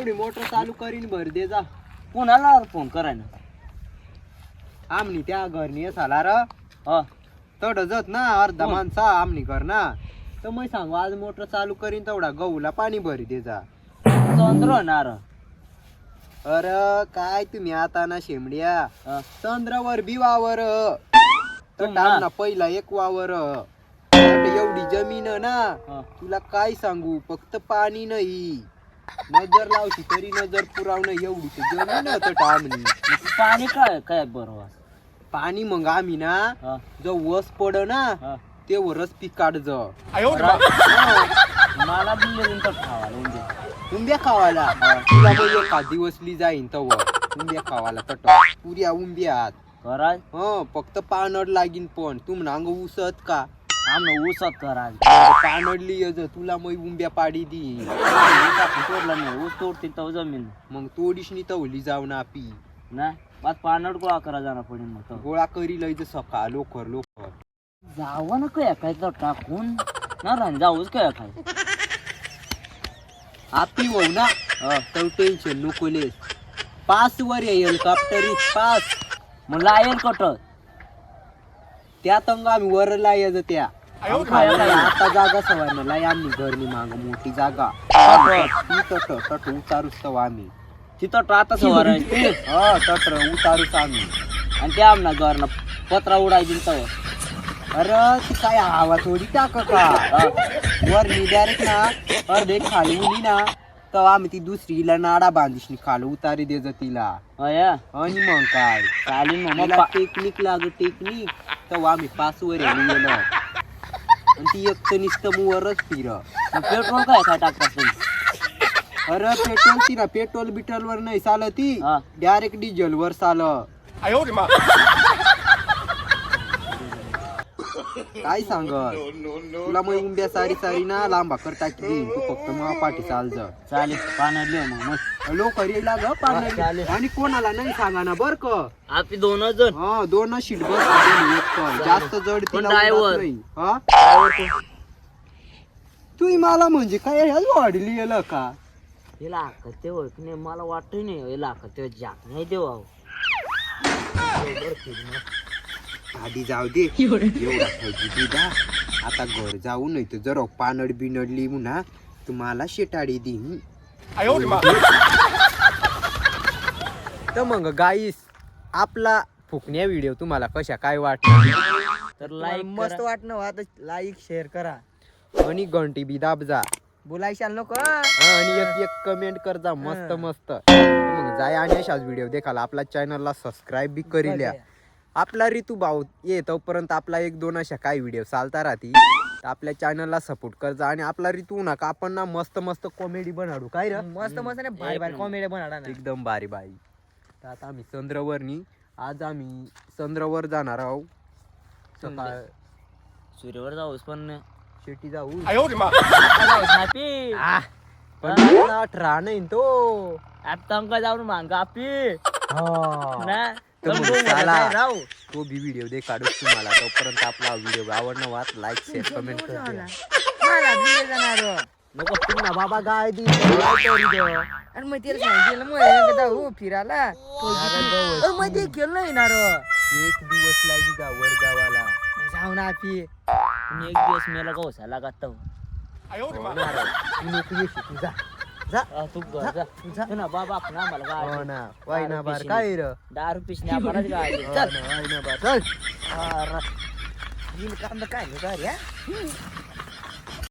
चालू करीन भर दे जा. कोणाला फोन करायला? आमनी त्या घरनी साला र. तड जत ना अर्धा? माणसा आमनी घर ना. तर मग सांगू आज मोटर चालू करीन तेवढा गहूला पाणी भरी दे जा. चंद्र होणार अरे काय तुम्ही आता ना शेमड्या. चंद्रावर बी वावर. तर तुम ना. टाक ना पहिला एक वावर. एवढी जमीन ना. तुला काय सांगू फक्त पाणी नाही. नजर लावशी तरी नजर पुरावणं एवढी तर जमीन टामणी. मग पाणी काय काय बरोबर पाणी मग आम्ही ना जो वस पड ना ते वरच पीक काढ ज मला तर म्हणजे उंब्या खावायला तुला मग एका दिवसली जाईन तव उंब्या खावायला तट. पुऱ्या उंब्यात कराय? ह फक्त पानड लागीन पण. तुम नांग उसत का? आम्ही ऊसात कराय पानडली यज तुला मग उंब्या पाडी दी. तोडला नाही ऊस तोडतील तर जमीन. मग तोडीशनी तवली जाऊ ना पी नाही बाद पानड गोळा करा जाणार पडेल मग तो. गोळा करी लय सकाळ लोकर लोकर. जावं ना काय काय तर टाकून. ना रान जाऊच काय काय? आपी वव ना? हा. तर टेन्शन नकोलेस पास वर ये हेलिकॉप्टरी पास. मग लायल कट त्या तंग आम्ही वर लायज त्या. खायला. आता जागा सवार लाय आम्ही घरनी माग मोठी जागा. ती तट तट उतारूच तव आम्ही. तिथं तो आता सवार ते हा तट उतारूच आम्ही. आणि त्या आमना घरनं पत्रा उडाय दिल तर अरे ती काय हवा थोडी टाक का? वर डायरेक्ट ना अर्धे खाली उली ना तर आम्ही ती दुसरीला नाडा बांधिशनी खाली उतारी दे तिला आणि मग काय? चालेल मग मला टेक्निक लाग टेक्निक. तर आम्ही पासवर गेलो ती एक तर नुसतं वरच फिर मग पेट्रोल काय काय टाकतात तुम्ही? अरे पेट्रोल ती ना पेट्रोल बिट्रोल वर नाही चाल ती हा. डायरेक्ट डिझेल वर चाल काय सांग तुला मग उंब्या सारी सारी ना लांबा कर टाकी. देईन तू फक्त मग पाठी चाल जा. चालेल पाण्यात लिह मग. मग लोक लाग हा, पाणी चालेल. आणि कोणाला नाही सांगा ना बर का? आपली दोनच जण. हा दोन शीट बस एक पण. जास्त जड पण तिला driver. उडत नाही. हा? तू मला म्हणजे काय ह्याच वाढली याला का? हिला ते ओळख नाही मला वाटत नाही हिला ते जात नाही देवा आधी जाऊ दे. एवढा. खायची दिदा आता घर जाऊ नाही तर जर पानड बिनडली म्हणा तुम्हाला शेटाडी दी तर मग गाईस आपला फुकण्या व्हिडिओ तुम्हाला कशा काय वाटणार तर लाईक मस्त वाटणं हो, आता लाईक शेअर करा. आणि घंटी बी दाब जा बोलायशाल नको. हा, आणि एक एक कमेंट कर जा मस्त. मस्त मग जाय आणि अशाच व्हिडिओ देखाला आपला चॅनलला सबस्क्राईब बी करी लिया. आपला ऋतू भाऊ ये तोपर्यंत आपला एक दोन अशा काही व्हिडिओ चालता राहतील तर आपल्या चॅनलला सपोर्ट कर जा आणि आपला ऋतू नका आपण ना मस्त मस्त कॉमेडी बनाडू. काय रे? मस्त मस्त नाही भारी भारी कॉमेडी ना. एकदम भारी बाई तर आता आम्ही चंद्रवरनी आज आम्ही चंद्रवर जाणार आहोत. सकाळ सूर्यावर जाऊस पण. शेटी जाऊ हापी पण अठरा नाही तो. आता अंका जाऊन मांगा आपी हा. ना. तर मग राव तो बी व्हिडिओ दे काढूच तुम्हाला तोपर्यंत आपला व्हिडिओ आवडणं वाट लाईक शेअर कमेंट कर द्या. मला दिले जाणार नको पुन्हा बाबा गाय दी आणि मग तिला सांगितलं मग हे फिरायला. अरे मग ते केलं नाही ना रे. एक दिवस लागी जा वर गावाला? जाऊ ना आपी मी एक दिवस मेला गवसा लागत. तू? नको येशील, तू जा जा. तू घर जा तू ना बाबा आपण आम्हाला हो गाडी ना वाय ना बार काय र दारू पिशने आपणच गाडी हो चल ना, वाय ना बार चल अरे, बिल कांदा काय रे, काय रे, हा?